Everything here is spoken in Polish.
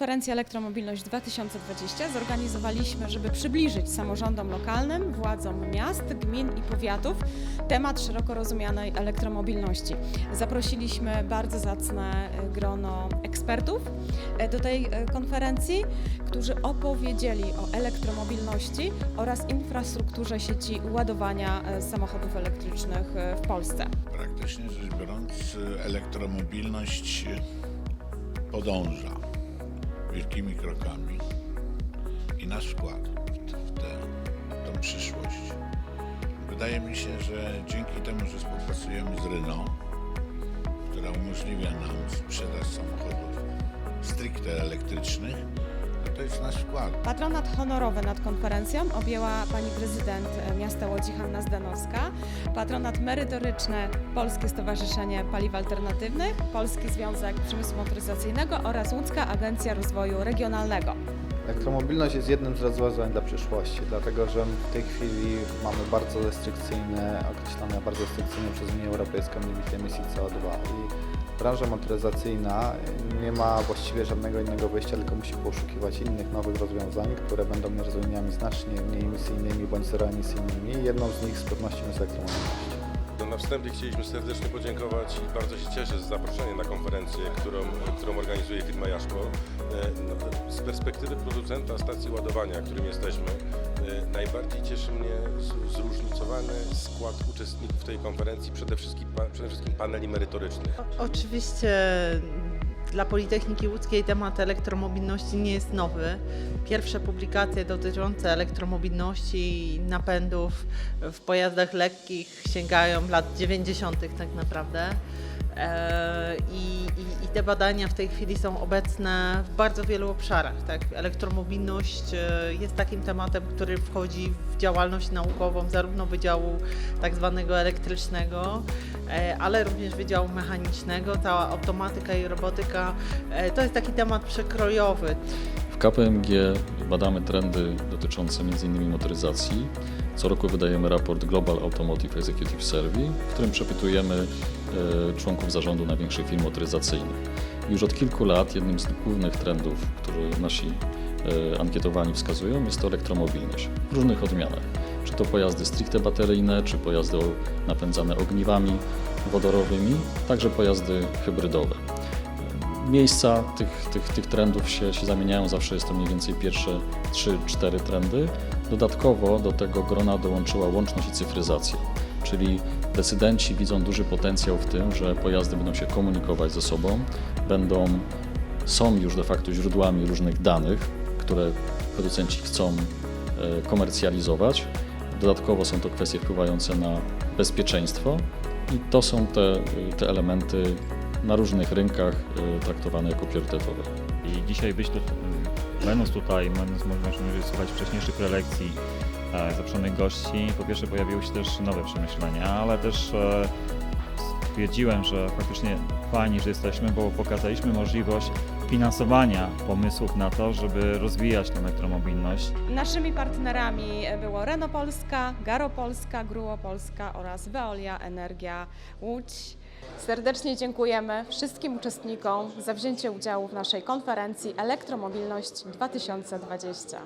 konferencji Elektromobilność 2020 zorganizowaliśmy, żeby przybliżyć samorządom lokalnym, władzom miast, gmin i powiatów temat szeroko rozumianej elektromobilności. Zaprosiliśmy bardzo zacne e, grono ekspertów e, do tej e, konferencji, którzy opowiedzieli o elektromobilności oraz infrastrukturze sieci ładowania samochodów elektrycznych w Polsce. Praktycznie rzecz biorąc, elektromobilność podąża wielkimi krokami i nasz wkład w, tę tą przyszłość. Wydaje mi się, że dzięki temu, że współpracujemy z Renault, która umożliwia nam sprzedaż samochodów stricte elektrycznych, to jest nasz wkład. Patronat honorowy nad konferencją objęła pani prezydent e, miasta Łodzi Hanna Zdanowska. Patronat merytoryczny Polskie Stowarzyszenie Paliw Alternatywnych, Polski Związek Przemysłu Motoryzacyjnego oraz Łódzka Agencja Rozwoju Regionalnego. Elektromobilność jest jednym z rozwiązań dla przyszłości, dlatego że w tej chwili mamy bardzo restrykcyjne, określone bardzo restrykcyjnie przez Unię Europejską limity emisji CO2 i branża motoryzacyjna nie ma właściwie żadnego innego wyjścia, tylko musi poszukiwać innych nowych rozwiązań, które będą rozwiązaniami znacznie mniej emisyjnymi bądź zeroemisyjnymi. Jedną z nich z pewnością jest elektromobilność. Na wstępie chcieliśmy serdecznie podziękować i bardzo się cieszę za zaproszenie na konferencję, którą, którą organizuje firma Jaszko. E, no, Z perspektywy producenta stacji ładowania, którym jesteśmy, e, najbardziej cieszy mnie z- zróżnicowany skład uczestników tej konferencji, przede wszystkim, przede wszystkim paneli merytorycznych. O- Oczywiście dla Politechniki Łódzkiej temat elektromobilności nie jest nowy. Pierwsze publikacje dotyczące elektromobilności i napędów w pojazdach lekkich sięgają lat 90. tak naprawdę. E, I, i, I te badania w tej chwili są obecne w bardzo wielu obszarach. Tak? Elektromobilność e, jest takim tematem, który wchodzi w działalność naukową zarówno Wydziału tak zwanego elektrycznego, e, ale również Wydziału Mechanicznego. Cała automatyka i robotyka to jest taki temat przekrojowy. KPMG badamy trendy dotyczące m.in. motoryzacji. Co roku wydajemy raport Global Automotive Executive Survey, w którym przepytujemy e, członków zarządu największych firm motoryzacyjnych. Już od kilku lat jednym z głównych trendów, które nasi e, ankietowani wskazują, jest to elektromobilność w różnych odmianach. Czy to pojazdy stricte bateryjne, czy pojazdy napędzane ogniwami wodorowymi, także pojazdy hybrydowe miejsca tych, tych, tych trendów się, się zamieniają, zawsze jest to mniej więcej pierwsze 3-4 trendy. Dodatkowo do tego grona dołączyła łączność i cyfryzacja, czyli decydenci widzą duży potencjał w tym, że pojazdy będą się komunikować ze sobą, będą, są już de facto źródłami różnych danych, które producenci chcą e, komercjalizować. Dodatkowo są to kwestie wpływające na bezpieczeństwo i to są te, te elementy na różnych rynkach y, traktowane jako priorytetowe. I dzisiaj być tu, będąc tutaj, mając możliwość słuchać wcześniejszych prelekcji e, zaproszonych gości, po pierwsze pojawiły się też nowe przemyślenia, ale też e, stwierdziłem, że faktycznie fajnie, że jesteśmy, bo pokazaliśmy możliwość finansowania pomysłów na to, żeby rozwijać tę elektromobilność. Naszymi partnerami było Renault Polska, Garo Polska, Gruo Polska oraz Veolia Energia Łódź. Serdecznie dziękujemy wszystkim uczestnikom za wzięcie udziału w naszej konferencji Elektromobilność 2020.